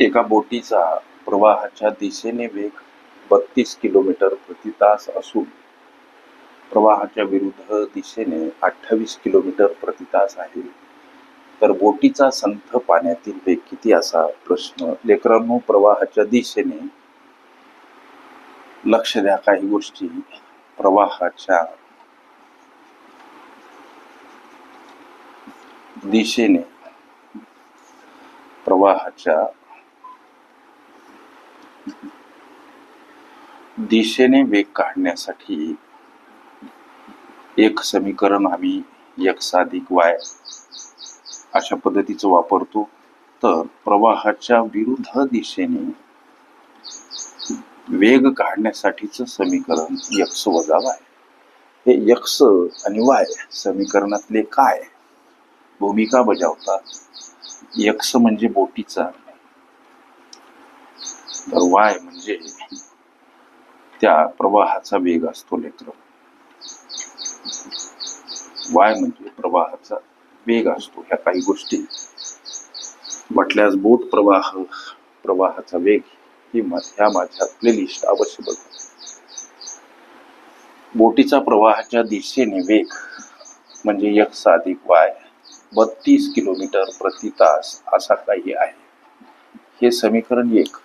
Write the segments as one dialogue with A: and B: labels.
A: एका बोटीचा प्रवाहाच्या दिशेने वेग बत्तीस किलोमीटर प्रति तास असून प्रवाहाच्या विरुद्ध दिशेने अठ्ठावीस किलोमीटर प्रति तास आहे. तर बोटीचा संथ पाण्यातील वेग किती असा प्रश्न लेकरांनो प्रवाहाच्या दिशेने लक्ष द्या. काही गोष्टी प्रवाहाच्या दिशेने प्रवाहाच्या दिशेने वेग काढण्यासाठी एक समीकरण आम्ही एक्स अधिक वाय अशा पद्धतीचं वापरतो. तर प्रवाहाच्या विरुद्ध दिशेने वेग काढण्यासाठीचं समीकरण यक्स वजा वाय हे यक्स आणि वाय समीकरणातले काय भूमिका बजावतात? यक्स म्हणजे बोटीचा तर वाय म्हणजे त्या प्रवाहाचा वेग असतो लेकर. वाय म्हणजे प्रवाहाचा वेग असतो ह्या काही गोष्टी. म्हटल्यास बोट प्रवाह प्रवाहाचा वेग ही ह्या माझ्या प्लेलिस्ट अवश्य बघा. बोटीचा प्रवाहाच्या दिशेने वेग म्हणजे यक्स अधिक वाय बत्तीस किलोमीटर प्रति तास असा काही आहे. हे समीकरण एक.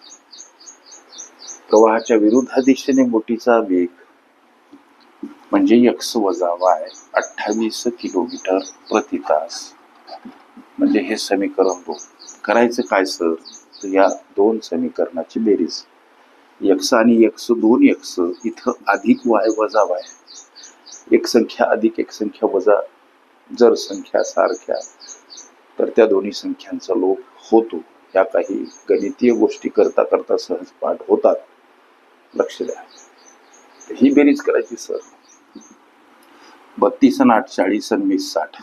A: प्रवाहाच्या विरुद्ध दिशेने बोटीचा वेग. म्हणजे यक्स वजा वाय अठ्ठावीस किलोमीटर प्रति तास. म्हणजे हे समीकरण दोन. करायचं काय सर? तर या दोन समीकरणाची बेरीज. यक्स आणि यक्स दोन यक्स इथं अधिक वाय वजा वाय. एक संख्या अधिक एक संख्या वजा जर संख्या सारख्या तर त्या दोन्ही संख्यांचा लोप होतो. या काही गणितीय गोष्टी करता करता सहज पाठ होतात. लक्ष द्या. ही बेरीज करायची सर. बत्तीस आणि आठ चाळीस आणि वीस साठ.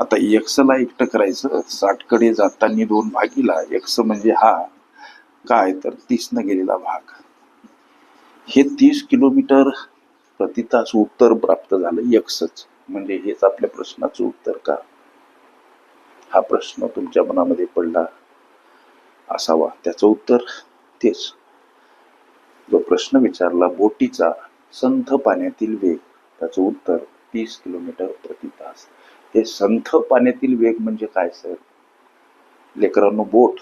A: आता एक्सला एकटं करायचं साठकडे जाताना दोन भागीला एक्स म्हणजे हा. काय? तर तीसनं गेलेला भाग. हे तीस किलोमीटर प्रति तास उत्तर प्राप्त झालं एक्सच. म्हणजे हेच आपल्या प्रश्नाचं उत्तर का? हा प्रश्न तुमच्या मनामध्ये पडला असावा. त्याचं उत्तर तेच. जो प्रश्न विचारला बोटीचा संथ पाण्यातील वेग त्याचं उत्तर तीस किलोमीटर प्रति तास. हे संथ पाण्यातील वेग म्हणजे काय सर? लेकरांनो बोट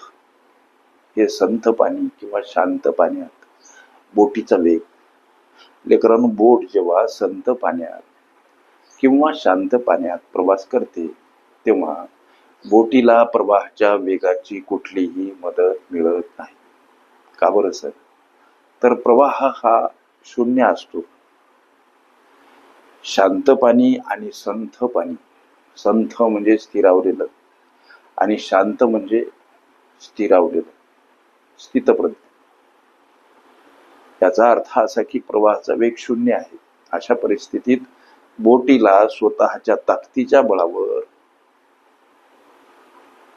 A: हे संथ पाणी किंवा शांत पाण्यात बोटीचा वेग. लेकरांनो बोट जेव्हा संत पाण्यात किंवा शांत पाण्यात प्रवास करते तेव्हा बोटीला प्रवाहाच्या वेगाची कुठलीही मदत मिळत नाही. का बरं सर? तर प्रवाह हा शून्य असतो. शांत पाणी आणि संथ पाणी. संथ म्हणजे स्थिरावलेलं. आणि शांत म्हणजे स्थिरावलेलं. स्थितप्रज्ञ याचा अर्थ असा की प्रवाहाचा वेग शून्य आहे. अशा परिस्थितीत बोटीला स्वतःच्या ताकदीच्या बळावर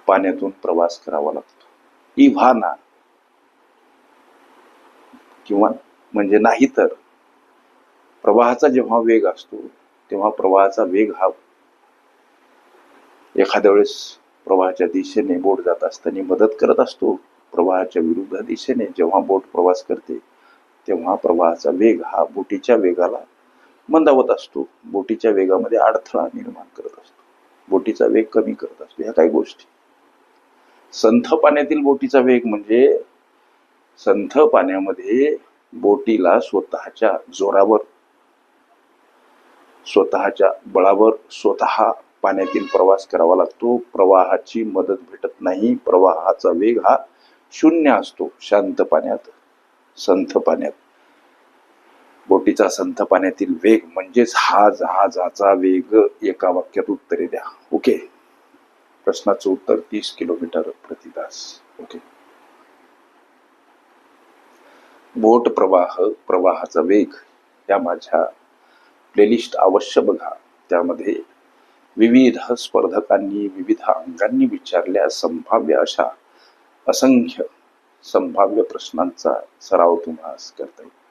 A: पाण्यातून प्रवास करावा लागतो. इव्हाना किंवा म्हणजे नाही तर प्रवाहाचा जेव्हा वेग असतो तेव्हा प्रवाहाचा वेग हा एखाद्या वेळेस प्रवाहाच्या दिशेने बोट जात असताना मदत करत असतो. प्रवाहाच्या विरुद्ध दिशेने जेव्हा बोट प्रवास करते तेव्हा प्रवाहाचा वेग हा बोटीच्या वेगाला मंदावत असतो. बोटीच्या वेगामध्ये अडथळा निर्माण करत असतो. बोटीचा वेग कमी करत असतो. ह्या काही गोष्टी. संथ पाण्यातील बोटीचा वेग म्हणजे संथ पाण्यामध्ये बोटीला स्वतःच्या जोरावर स्वतःच्या बळावर स्वतः पाण्यातील प्रवास करावा लागतो. प्रवाहाची मदत भेटत नाही. प्रवाहाचा वेग हा शून्य असतो. शांत पाण्यात संथ पाण्यात. बोटीचा संथ पाण्यातील वेग म्हणजेच हा जहाजाचा वेग. एका वाक्यात उत्तरे द्या. ओके. प्रश्नाचं उत्तर तीस किलोमीटर प्रति तास. ओके. बोट प्रवाह प्रवाहाचा वेग या माझ्या प्लेलिस्ट अवश्य बघा. त्यामध्ये विविध स्पर्धकांनी विविध अंगांनी विचारल्या संभाव्य अशा असंख्य संभाव्य प्रश्नांचा सराव तुम्हाला करता येईल.